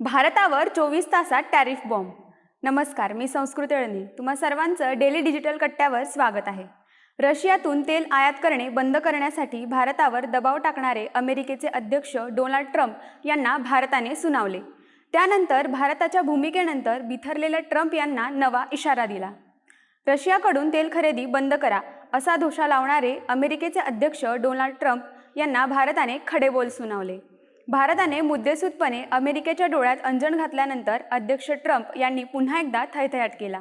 भारतावर चोवीस तासात टॅरिफ बॉम्ब. नमस्कार मी संस्कृती अळणी. तुम्हा सर्वांचं डेली डिजिटल कट्ट्यावर स्वागत आहे. रशियातून तेल आयात करणे बंद करण्यासाठी भारतावर दबाव टाकणारे अमेरिकेचे अध्यक्ष डोनाल्ड ट्रम्प यांना भारताने सुनावले. त्यानंतर भारताच्या भूमिकेनंतर बिथरलेल्या ट्रम्प यांना नवा इशारा दिला. रशियाकडून तेल खरेदी बंद करा असा धोशा लावणारे अमेरिकेचे अध्यक्ष डोनाल्ड ट्रम्प यांना भारताने खडेबोल सुनावले. भारताने मुद्देसूदपणे अमेरिकेच्या डोळ्यात अंजण घातल्यानंतर अध्यक्ष ट्रम्प यांनी पुन्हा एकदा थैथयाट केला.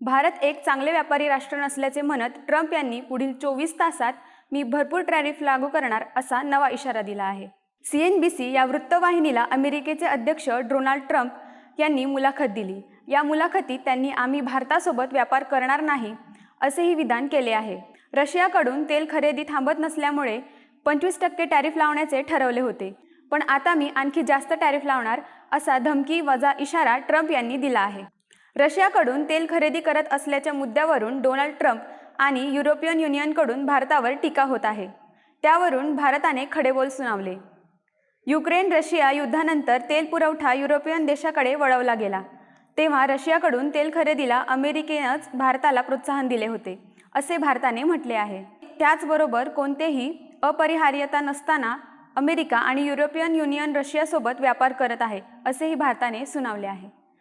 भारत एक चांगले व्यापारी राष्ट्र नसल्याचे म्हणत ट्रम्प यांनी पुढील चोवीस तासात मी भरपूर टॅरिफ लागू करणार असा नवा इशारा दिला आहे. सी एन बी सी या वृत्तवाहिनीला अमेरिकेचे अध्यक्ष डोनाल्ड ट्रम्प यांनी मुलाखत दिली. या मुलाखतीत त्यांनी आम्ही भारतासोबत व्यापार करणार नाही असेही विधान केले आहे. रशियाकडून तेल खरेदी थांबत नसल्यामुळे पंचवीस टक्के टॅरिफ लावण्याचे ठरवले होते. पण आता मी आणखी जास्त टॅरिफ लावणार असा धमकी वजा इशारा ट्रम्प यांनी दिला आहे. रशियाकडून तेल खरेदी करत असल्याच्या मुद्द्यावरून डोनाल्ड ट्रम्प आणि युरोपियन युनियनकडून भारतावर टीका होत आहे. त्यावरून भारताने खडेबोल सुनावले. युक्रेन रशिया युद्धानंतर तेल पुरवठा युरोपियन देशाकडे वळवला गेला. तेव्हा रशियाकडून तेल खरेदीला अमेरिकेनंच भारताला प्रोत्साहन दिले होते असे भारताने म्हटले आहे. त्याचबरोबर कोणतेही अपरिहार्यता नसताना अमेरिका आणि युरोपियन युनियन रशियासोबत व्यापार करत आहे असेही भारताने सुनावले आहे.